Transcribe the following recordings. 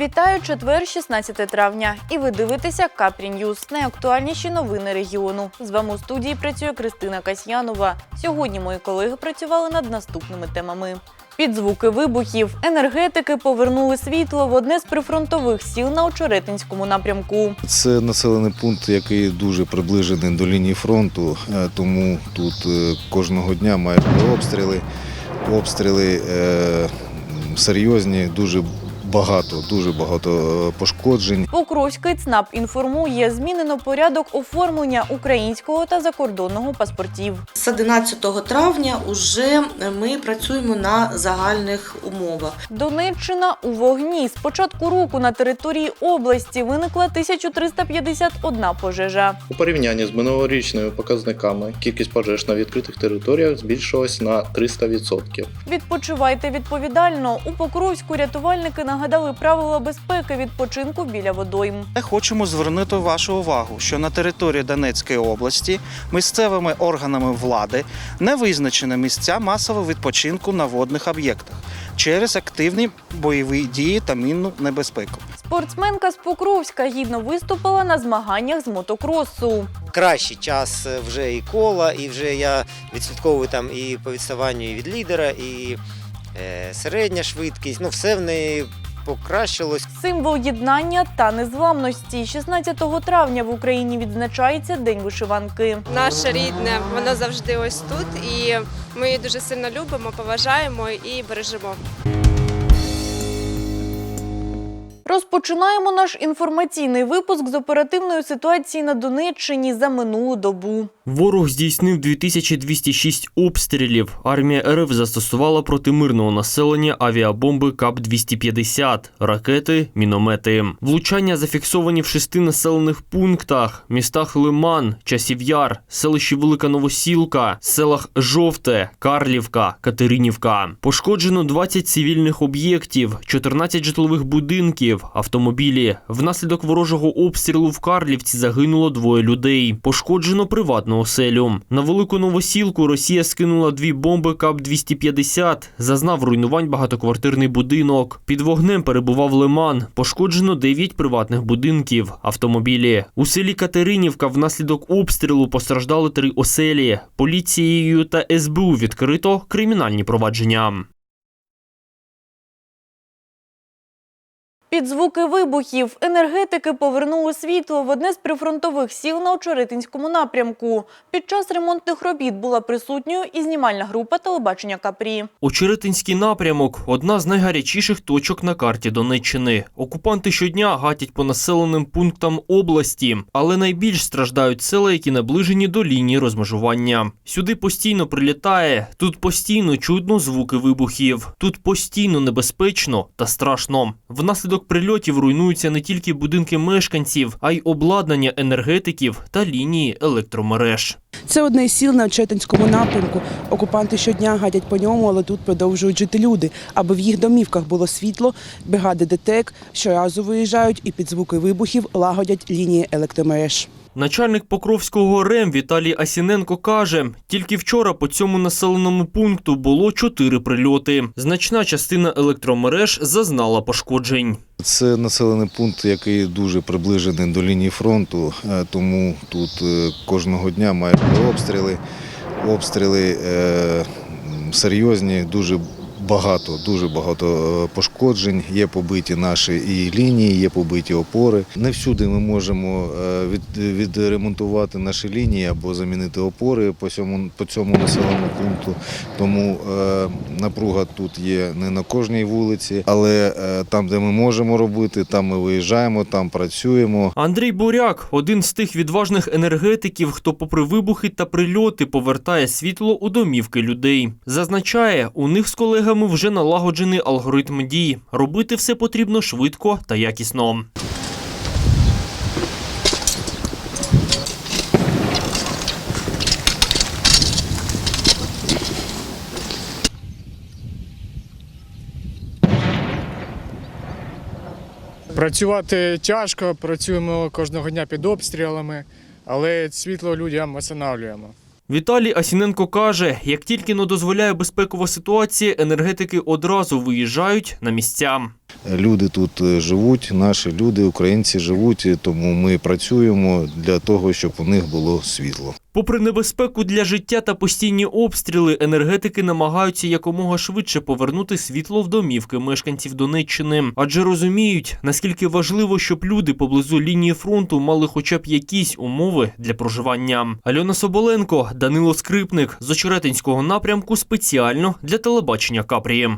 Вітаю четвер, 16 травня. І ви дивитеся Капрі Ньюз. Найактуальніші новини регіону. З вами у студії працює Кристина Касьянова. Сьогодні мої колеги працювали над наступними темами. Під звуки вибухів енергетики повернули світло в одне з прифронтових сіл на Очеретинському напрямку. Це населений пункт, який дуже приближений до лінії фронту, е, тому тут е, кожного дня мають обстріли. Обстріли е, серйозні, дуже багато, дуже багато е, пошкоджень. Покровський ЦНАП інформує, змінено порядок оформлення українського та закордонного паспортів. З 11 травня вже ми працюємо на загальних умовах. Донеччина у вогні. З початку року на території області виникла 1351 пожежа. У порівнянні з минулорічними показниками кількість пожеж на відкритих територіях збільшилась на 300%. Відпочивайте відповідально. У Покровську рятувальники нагадали правила безпеки відпочинку біля водойм. Хочемо звернути вашу увагу, що на території Донецької області місцевими органами влади не визначені місця масового відпочинку на водних об'єктах через активні бойові дії та мінну небезпеку. Спортсменка з Покровська гідно виступила на змаганнях з мотокросу. кращий час вже і кола, і вже я відслідковую там і по відставанню і від лідера, і е, середня швидкість. Ну, все в неї покращилось. Символ єднання та незламності. 16 травня в Україні відзначається День вишиванки. наше рідне, воно завжди ось тут, і ми її дуже сильно любимо, поважаємо і бережемо. Розпочинаємо наш інформаційний випуск з оперативної ситуації на Донеччині за минулу добу. Ворог здійснив 2206 обстрілів. Армія РФ застосувала проти мирного населення авіабомби КАП-250, ракети, міномети. Влучання зафіксовані в шести населених пунктах: містах Лиман, Часів'яр, селищі Велика Новосілка, селах Жовте, Карлівка, Катеринівка. Пошкоджено 20 цивільних об'єктів, 14 житлових будинків, автомобілі. Внаслідок ворожого обстрілу в Карлівці загинуло двоє людей. Пошкоджено приватну оселю. На велику новосілку Росія скинула дві бомби КАП-250. Зазнав руйнувань багатоквартирний будинок. Під вогнем перебував лиман. Пошкоджено 9 приватних будинків, автомобілі. У селі Катеринівка внаслідок обстрілу постраждали три оселі. Поліцією та СБУ відкрито кримінальні провадження. Під звуки вибухів енергетики повернули світло в одне з прифронтових сіл на Очеретинському напрямку. Під час ремонтних робіт була присутньою і знімальна група телебачення Капрі. Очеретинський напрямок одна з найгарячіших точок на карті Донеччини. Окупанти щодня гатять по населеним пунктам області, але найбільш страждають села, які наближені до лінії розмежування. Сюди постійно прилітає, тут постійно чутно звуки вибухів, тут постійно небезпечно та страшно. Внаслідок прильотів руйнуються не тільки будинки мешканців, а й обладнання енергетиків та лінії електромереж. Це одне із сіл на Четинському напрямку. Окупанти щодня гадять по ньому, але тут продовжують жити люди. Аби в їх домівках було світло, бригади ДТЕК щоразу виїжджають і під звуки вибухів лагодять лінії електромереж. Начальник Покровського РЕМ Віталій Асіненко каже, тільки вчора по цьому населеному пункту було чотири прильоти. Значна частина електромереж зазнала пошкоджень. Це населений пункт, який дуже приближений до лінії фронту, е, тому тут е, кожного дня мають обстріли. Обстріли е, серйозні, дуже багато, дуже багато е, пошкоджень. Є побиті наші і лінії, є побиті опори. Не всюди ми можемо е, від, відремонтувати наші лінії або замінити опори по цьому, по цьому населеному пункту. Тому е, напруга тут є не на кожній вулиці, але там, де ми можемо робити, там ми виїжджаємо, там працюємо. Андрій Буряк один з тих відважних енергетиків, хто, попри вибухи та прильоти, повертає світло у домівки людей. Зазначає, у них з колегами вже налагоджений алгоритм дій. Робити все потрібно швидко та якісно. Працювати тяжко, працюємо кожного дня під обстрілами, але світло людям встановлюємо. Віталій Асіненко каже, як тільки не дозволяє безпекова ситуація, енергетики одразу виїжджають на місця. Люди тут е, живуть, наші люди, українці живуть, тому ми працюємо для того, щоб у них було світло. Попри небезпеку для життя та постійні обстріли, енергетики намагаються якомога швидше повернути світло в домівки мешканців Донеччини, адже розуміють, наскільки важливо, щоб люди поблизу лінії фронту мали хоча б якісь умови для проживання. Альона Соболенко, Данило Скрипник з Очеретинського напрямку спеціально для телебачення Капрії.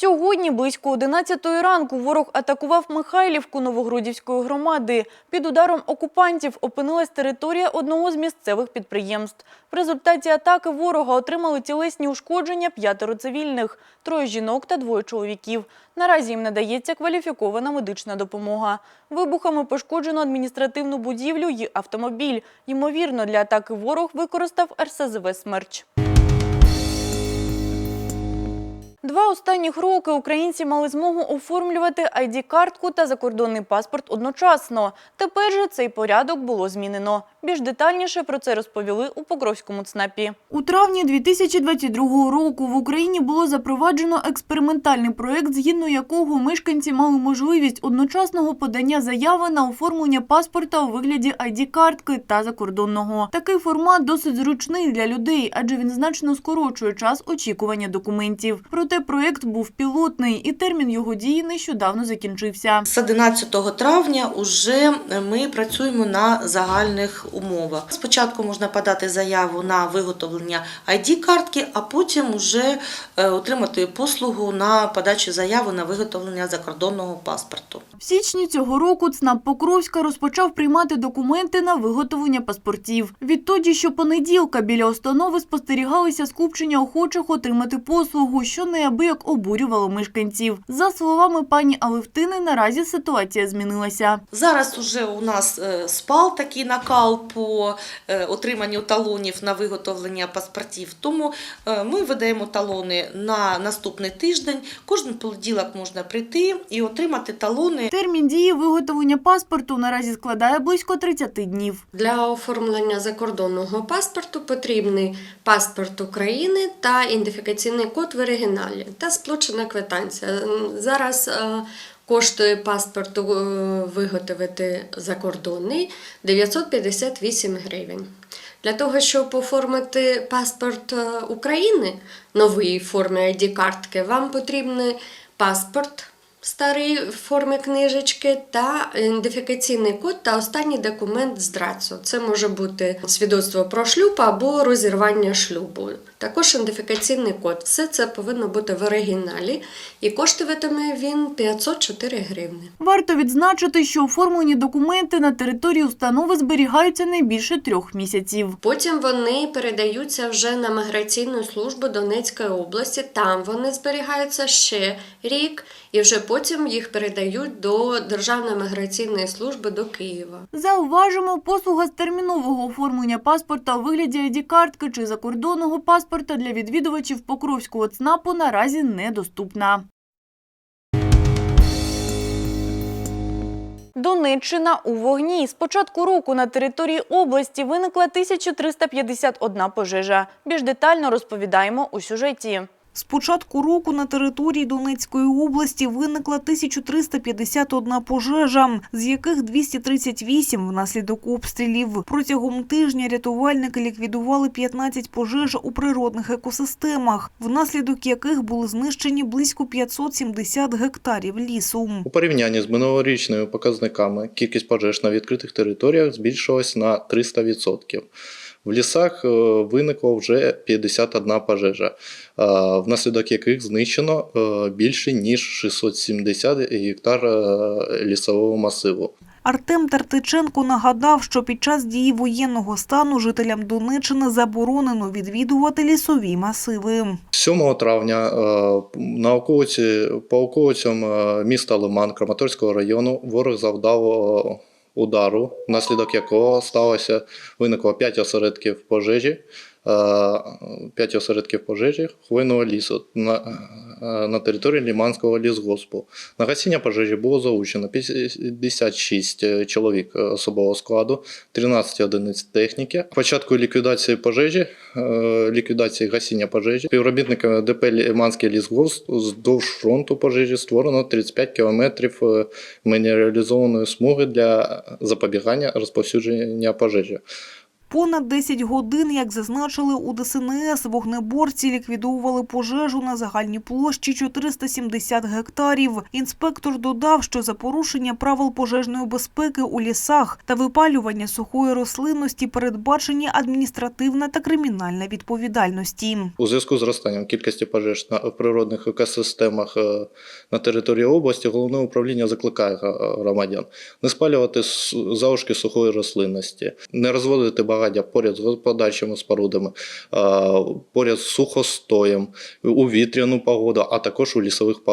Сьогодні близько 11 ранку ворог атакував Михайлівку Новогродівської громади. Під ударом окупантів опинилась територія одного з місцевих підприємств. В результаті атаки ворога отримали тілесні ушкодження п'ятеро цивільних, троє жінок та двоє чоловіків. Наразі їм надається кваліфікована медична допомога. Вибухами пошкоджено адміністративну будівлю й автомобіль. Ймовірно, для атаки ворог використав РСЗВ «Смерч». Два останніх роки українці мали змогу оформлювати ID-картку та закордонний паспорт одночасно. Тепер же цей порядок було змінено. Більш детальніше про це розповіли у Покровському ЦНАПі. У травні 2022 року в Україні було запроваджено експериментальний проект, згідно якого мешканці мали можливість одночасного подання заяви на оформлення паспорта у вигляді ID-картки та закордонного. Такий формат досить зручний для людей, адже він значно скорочує час очікування документів. Проте проект був пілотний, і термін його дії нещодавно закінчився. З 11 травня вже ми працюємо на загальних умовах. Спочатку можна подати заяву на виготовлення ID-картки, а потім вже е, отримати послугу на подачу заяви на виготовлення закордонного паспорту. В січні цього року ЦНАП Покровська розпочав приймати документи на виготовлення паспортів. Відтоді, що понеділка біля установи спостерігалися скупчення охочих отримати послугу, що неабияк обурювало мешканців. За словами пані Алевтини, наразі ситуація змінилася. Зараз уже у нас е, спал такий накал по е, отриманню талонів на виготовлення паспортів. Тому е, ми видаємо талони на наступний тиждень. Кожен понеділок можна прийти і отримати талони. Термін дії виготовлення паспорту наразі складає близько 30 днів. Для оформлення закордонного паспорту потрібний паспорт України та ідентифікаційний код в оригіналі та сплочена квитанція. Зараз е, коштує паспорт е, виготовити закордонний 958 гривень. Для того, щоб оформити паспорт е, України новий в формі ID-картки, вам потрібний паспорт старий в формі книжечки та ідентифікаційний код та останній документ з ДРАЦУ. Це може бути свідоцтво про шлюб або розірвання шлюбу. Також ідентифікаційний код. Все це повинно бути в оригіналі і коштуватиме він 504 гривні. Варто відзначити, що оформлені документи на території установи зберігаються не більше трьох місяців. Потім вони передаються вже на міграційну службу Донецької області. Там вони зберігаються ще рік, і вже потім їх передають до Державної міграційної служби до Києва. Зауважимо, послуга з термінового оформлення паспорта у вигляді ID-картки чи закордонного паспорта для відвідувачів Покровського ЦНАПу наразі недоступна. Донеччина у вогні. З початку року на території області виникла 1351 пожежа. Більш детально розповідаємо у сюжеті. З початку року на території Донецької області виникла 1351 пожежа, з яких 238 внаслідок обстрілів. Протягом тижня рятувальники ліквідували 15 пожеж у природних екосистемах, внаслідок яких були знищені близько 570 гектарів лісу. У порівнянні з минулорічними показниками кількість пожеж на відкритих територіях збільшилась на 300%. В лісах е, виникло вже 51 пожежа, е, внаслідок яких знищено е, більше ніж 670 гектар лісового масиву. Артем Тартиченко нагадав, що під час дії воєнного стану жителям Донеччини заборонено відвідувати лісові масиви. 7 травня на околиці, по околицям міста Лиман Краматорського району ворог завдав удару, внаслідок якого сталося виникло 5 осередків пожежі. 5 осередків пожежі хвойного лісу. На- е, території Ліманського лісгоспу. На гасіння пожежі було залучено 56 е, чоловік е, особового складу, 13 одиниць техніки. Початку ліквідації пожежі, ліквідації гасіння пожежі, співробітниками ДП Ліманський лісгосп вздовж фронту пожежі створено 35 кілометрів мінералізованої смуги для запобігання розповсюдження пожежі. Понад 10 годин, як зазначили у ДСНС, вогнеборці ліквідовували пожежу на загальній площі 470 гектарів. Інспектор додав, що за порушення правил пожежної безпеки у лісах та випалювання сухої рослинності передбачені адміністративна та кримінальна відповідальності. У зв'язку з зростанням кількості пожеж на природних екосистемах е, на території області головне управління закликає громадян не спалювати залишки сухої рослинності, не розводити багаття поряд з господарчими спорудами, е, поряд з сухостоєм, у вітряну погоду, а також у лісових е,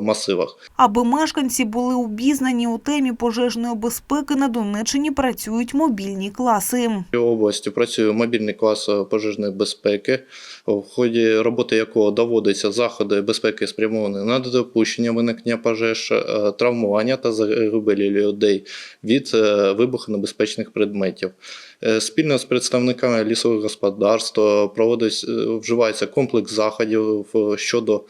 масивах. Аби мешканці були обізнані у темі пожежної безпеки, на Донеччині працюють мобільні класи. В області працює мобільний клас е, пожежної безпеки, в ході роботи якого доводиться заходи безпеки спрямовані на недопущення виникнення пожеж, травмування та загибелі людей від вибухонебезпечних предметів. Е, Спільно з представниками лісових господарств е, проводить, е, вживається комплекс заходів щодо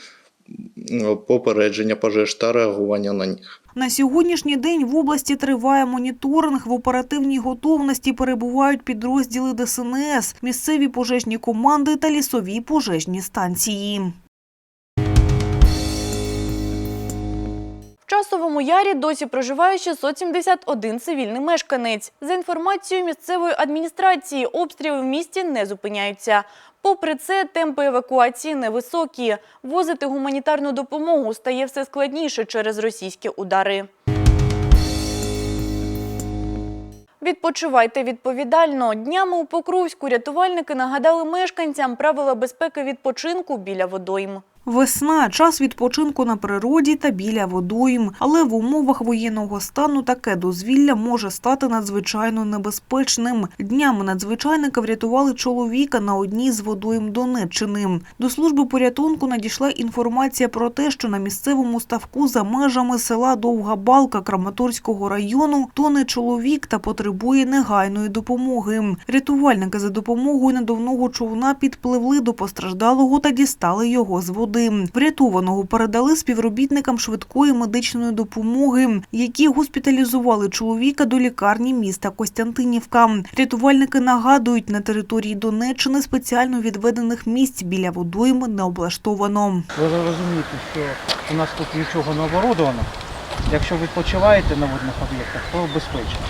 попередження пожеж та реагування на них. На сьогоднішній день в області триває моніторинг. В оперативній готовності перебувають підрозділи ДСНС, місцеві пожежні команди та лісові пожежні станції. Часовому ярі досі проживає 671 цивільний мешканець. За інформацією місцевої адміністрації, обстріли в місті не зупиняються. Попри це, темпи евакуації невисокі. Возити гуманітарну допомогу стає все складніше через російські удари. Відпочивайте відповідально. Днями у Покровську рятувальники нагадали мешканцям правила безпеки відпочинку біля водойм. Весна час відпочинку на природі та біля водойм, але в умовах воєнного стану таке дозвілля може стати надзвичайно небезпечним. Днями надзвичайники врятували чоловіка на одній з водойм Донеччини. До служби порятунку надійшла інформація про те, що на місцевому ставку за межами села Довга Балка Краматорського району тоне чоловік та потребує негайної допомоги. Рятувальники за допомогою надувного човна підпливли до постраждалого та дістали його з води. Врятованого передали співробітникам швидкої медичної допомоги, які госпіталізували чоловіка до лікарні міста Костянтинівка. Рятувальники нагадують, на території Донеччини спеціально відведених місць біля водойм не облаштовано. Ви розумієте, що у нас тут нічого не оборудовано. Якщо відпочиваєте на водних об'єктах, то безпечно.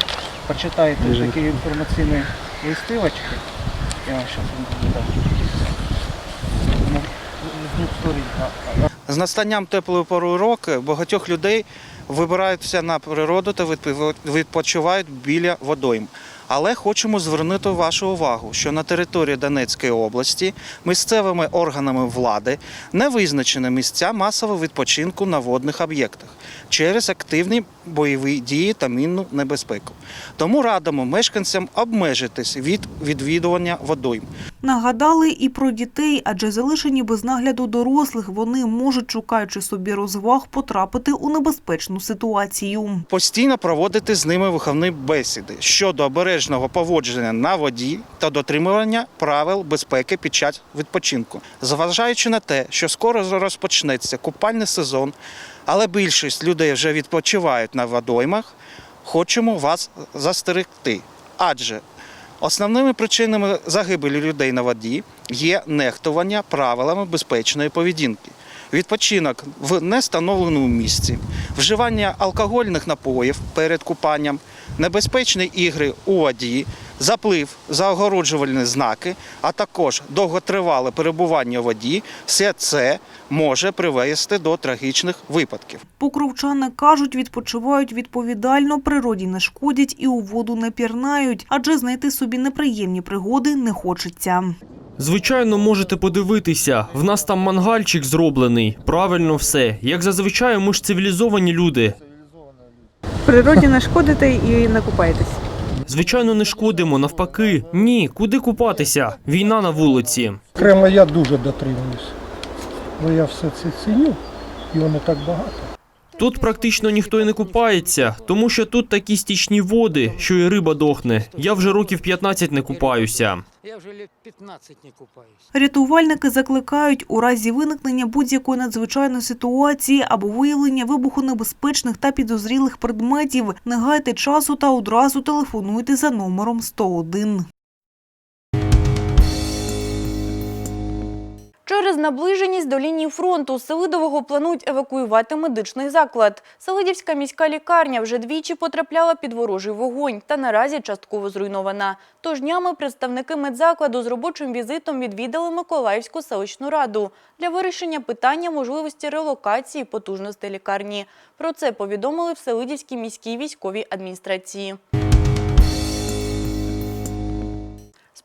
Почитайте такі інформаційні листивочки. Я вам зараз З настанням теплої пори року багатьох людей вибираються на природу та відпочивають біля водойм. Але хочемо звернути вашу увагу, що на території Донецької області місцевими органами влади не визначені місця масового відпочинку на водних об'єктах через активні бойові дії та мінну небезпеку. Тому радимо мешканцям обмежитись від відвідування водойм. Нагадали і про дітей, адже залишені без нагляду дорослих, вони можуть, шукаючи собі розваг, потрапити у небезпечну ситуацію. Постійно проводити з ними виховні бесіди щодо обережного поводження на воді та дотримування правил безпеки під час відпочинку, зважаючи на те, що скоро розпочнеться купальний сезон, але більшість людей вже відпочивають на водоймах. Хочемо вас застерегти, адже Основними причинами загибелі людей на воді є нехтування правилами безпечної поведінки, відпочинок в нестановленому місці, вживання алкогольних напоїв перед купанням, небезпечні ігри у воді, заплив, загороджувальні знаки, а також довготривале перебування у воді все це може привести до трагічних випадків. Покровчани кажуть, відпочивають відповідально, природі не шкодять і у воду не пірнають, адже знайти собі неприємні пригоди не хочеться. Звичайно, можете подивитися. В нас там мангальчик зроблений. Правильно все. Як зазвичай, ми ж цивілізовані люди. Природі не шкодите і не купаєтесь. Звичайно, не шкодимо, навпаки. Ні, куди купатися? Війна на вулиці. Окремо я дуже дотримуюсь. бо я все це ціню, його не так багато. Тут практично ніхто й не купається, тому що тут такі стічні води, що і риба дохне. Я вже років 15 не купаюся. Я вже лет 15 не купаюсь. Рятувальники закликають у разі виникнення будь-якої надзвичайної ситуації або виявлення вибухонебезпечних та підозрілих предметів. Не гайте часу та одразу телефонуйте за номером 101. Через наближеність до лінії фронту Селидового планують евакуювати медичний заклад. Селидівська міська лікарня вже двічі потрапляла під ворожий вогонь та наразі частково зруйнована. Тож днями представники медзакладу з робочим візитом відвідали Миколаївську селищну раду для вирішення питання можливості релокації потужностей лікарні. Про це повідомили в Селидівській міській військовій адміністрації.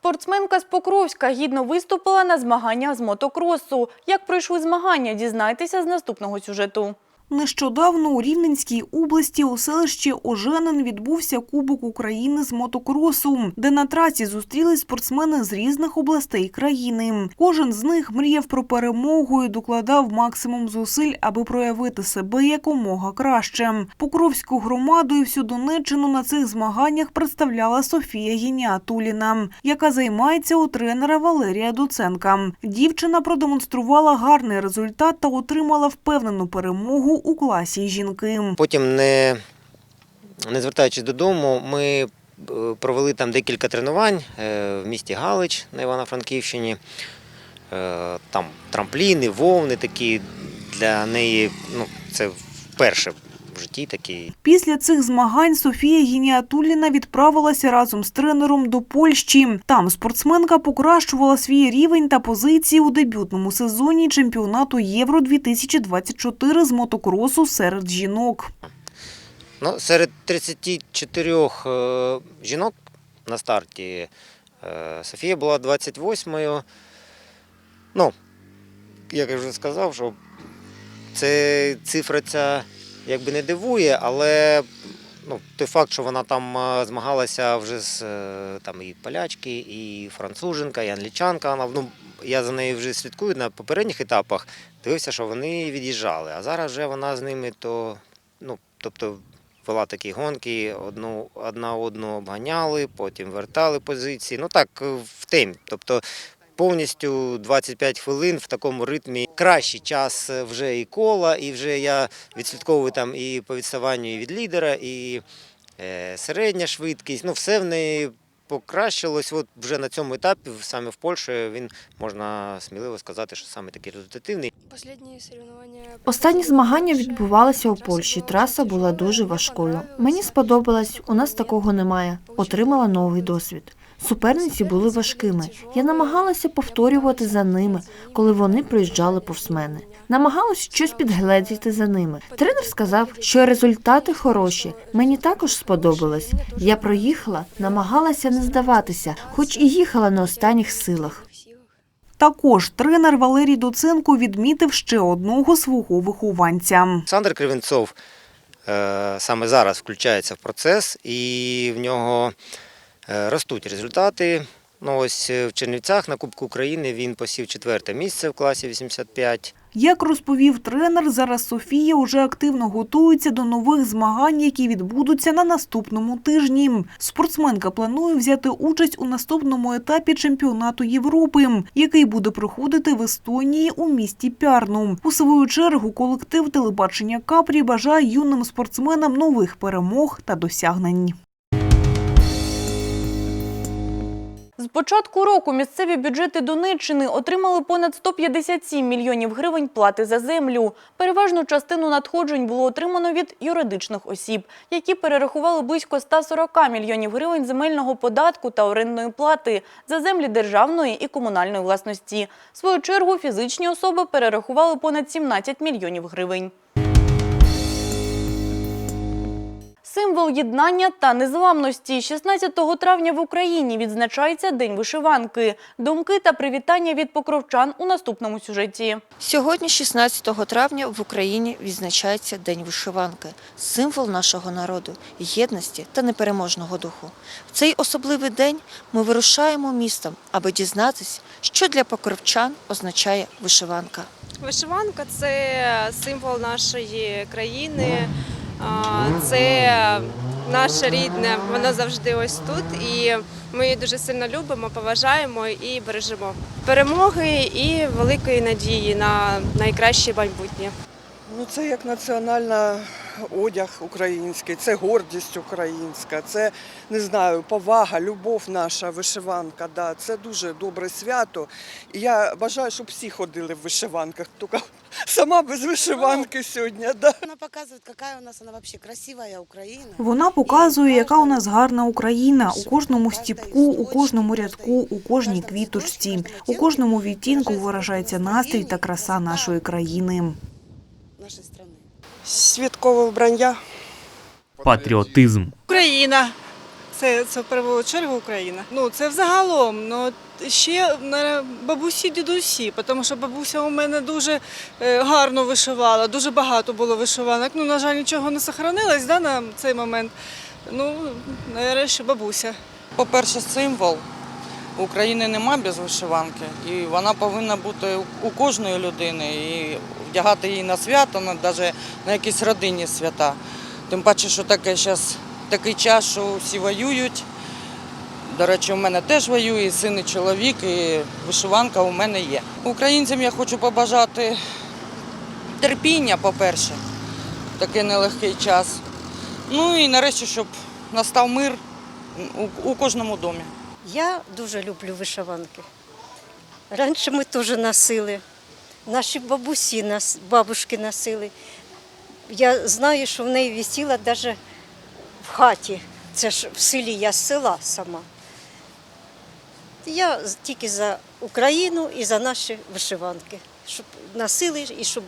Спортсменка з Покровська гідно виступила на змаганнях з мотокросу. Як пройшли змагання, дізнайтеся з наступного сюжету. Нещодавно у Рівненській області у селищі Оженин відбувся Кубок України з мотокросу, де на трасі зустрілись спортсмени з різних областей країни. Кожен з них мріяв про перемогу і докладав максимум зусиль, аби проявити себе якомога краще. Покровську громаду і всю Донеччину на цих змаганнях представляла Софія Гініатуліна, яка займається у тренера Валерія Доценка. Дівчина продемонструвала гарний результат та отримала впевнену перемогу у класі жінки. Потім, не, не звертаючись додому, ми е, провели там декілька тренувань е, в місті Галич на Івано-Франківщині. Е, Там трампліни, вовни такі для неї. Ну, це вперше в житті такі. Після цих змагань Софія Гініатуліна відправилася разом з тренером до Польщі. Там спортсменка покращувала свій рівень та позиції у дебютному сезоні чемпіонату Євро 2024 з мотокросу серед жінок. Ну, серед 34 е, жінок на старті е, Софія була 28-ю. Ну, як я вже сказав, що це цифра ця якби не дивує, але ну, той факт, що вона там е, змагалася вже з е, там, і полячки, і француженка, і англічанка. Вона, ну, я за нею вже слідкую на попередніх етапах, дивився, що вони від'їжджали. А зараз вже вона з ними то, ну, тобто вела такі гонки, одну, одна одну обганяли, потім вертали позиції. Ну так, в темі. Тобто повністю 25 хвилин в такому ритмі. Кращий час е, вже і кола, і вже я відслідковую там і по відставанню і від лідера, і е, середня швидкість. Ну, все в неї покращилось. От вже на цьому етапі, саме в Польщі, він можна сміливо сказати, що саме такий результативний. Останні змагання відбувалися у Польщі. Траса була дуже важкою. Мені сподобалось, у нас такого немає. Отримала новий досвід. Суперниці були важкими. Я намагалася повторювати за ними, коли вони проїжджали повз мене. Намагалась щось підгледіти за ними. Тренер сказав, що результати хороші. Мені також сподобалось. Я проїхала, намагалася не здаватися, хоч і їхала на останніх силах. Також тренер Валерій Доценко відмітив ще одного свого вихованця. Олександр Кривенцов е, саме зараз включається в процес, і в нього ростуть результати. Ну, ось е, в Чернівцях на Кубку України він посів четверте місце в класі 85. Як розповів тренер, зараз Софія уже активно готується до нових змагань, які відбудуться на наступному тижні. Спортсменка планує взяти участь у наступному етапі чемпіонату Європи, який буде проходити в Естонії у місті Пярну. У свою чергу колектив телебачення Капрі бажає юним спортсменам нових перемог та досягнень. З початку року місцеві бюджети Донеччини отримали понад 157 мільйонів гривень плати за землю. Переважну частину надходжень було отримано від юридичних осіб, які перерахували близько 140 мільйонів гривень земельного податку та орендної плати за землі державної і комунальної власності. В свою чергу фізичні особи перерахували понад 17 мільйонів гривень. Символ єднання та незламності. 16 травня в Україні відзначається День вишиванки. Думки та привітання від покровчан у наступному сюжеті. Сьогодні, 16 травня, в Україні відзначається День вишиванки – символ нашого народу, єдності та непереможного духу. В цей особливий день ми вирушаємо містом, аби дізнатись, що для покровчан означає вишиванка. Вишиванка це символ нашої країни, це наше рідне, воно завжди ось тут. І ми її дуже сильно любимо, поважаємо і бережемо. Перемоги і великої надії на найкраще майбутнє. Ну, це як національна одяг український, це гордість українська, це не знаю, повага, любов наша, вишиванка. Да, це дуже добре свято. І я бажаю, щоб всі ходили в вишиванках. Тільки сама без вишиванки сьогодні. Да. Вона показує, яка у нас вона взагалі красива Україна. Вона показує, яка у нас гарна Україна у кожному стіпку, у кожному рядку, у кожній квіточці, у кожному відтінку виражається настрій та краса нашої країни. Нашої країни. Святкове вбрання. Патріотизм. Україна. Це, це в першу чергу Україна. Ну це взагалом. Ну ще на бабусі, дідусі, тому що бабуся у мене дуже е, гарно вишивала, дуже багато було вишиванок. Ну, на жаль, нічого не сохранилось да, на цей момент. Ну, нарешті бабуся. По-перше, символ. України нема без вишиванки, і вона повинна бути у кожної людини. І вдягати її на свято, навіть на якісь родинні свята. Тим паче, що таке зараз такий час, що всі воюють. До речі, у мене теж воює і син, і чоловік, і вишиванка у мене є. Українцям я хочу побажати терпіння, по-перше, такий нелегкий час. Ну і нарешті, щоб настав мир у кожному домі. Я дуже люблю вишиванки. Раніше ми теж носили. Наші бабусі нас, бабушки носили. Я знаю, що в неї висіла навіть в хаті. Це ж в селі, я з села сама. Я тільки за Україну і за наші вишиванки, щоб носили і щоб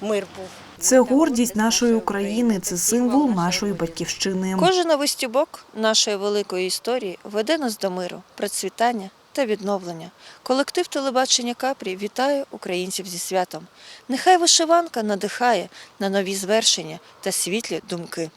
мир був. Це гордість нашої України, це символ нашої батьківщини. Кожен новий стюбок нашої великої історії веде нас до миру, процвітання та відновлення. Колектив телебачення Капрі вітає українців зі святом. Нехай вишиванка надихає на нові звершення та світлі думки.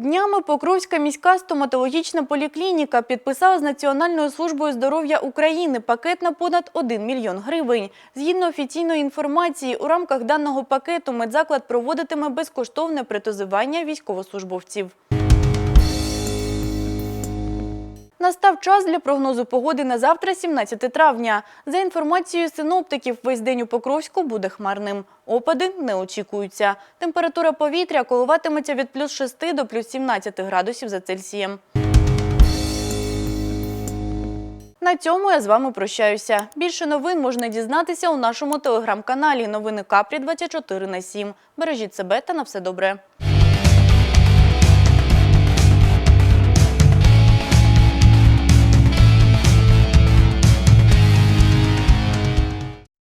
Днями Покровська міська стоматологічна поліклініка підписала з Національною службою здоров'я України пакет на понад 1 мільйон гривень. Згідно офіційної інформації, у рамках даного пакету медзаклад проводитиме безкоштовне притозування військовослужбовців. Настав час для прогнозу погоди на завтра, 17 травня. За інформацією синоптиків, весь день у Покровську буде хмарним. Опади не очікуються. Температура повітря коливатиметься від плюс 6 до плюс 17 градусів за Цельсієм. На цьому я з вами прощаюся. Більше новин можна дізнатися у нашому телеграм-каналі Новини Капрі 24 на 7. Бережіть себе та на все добре.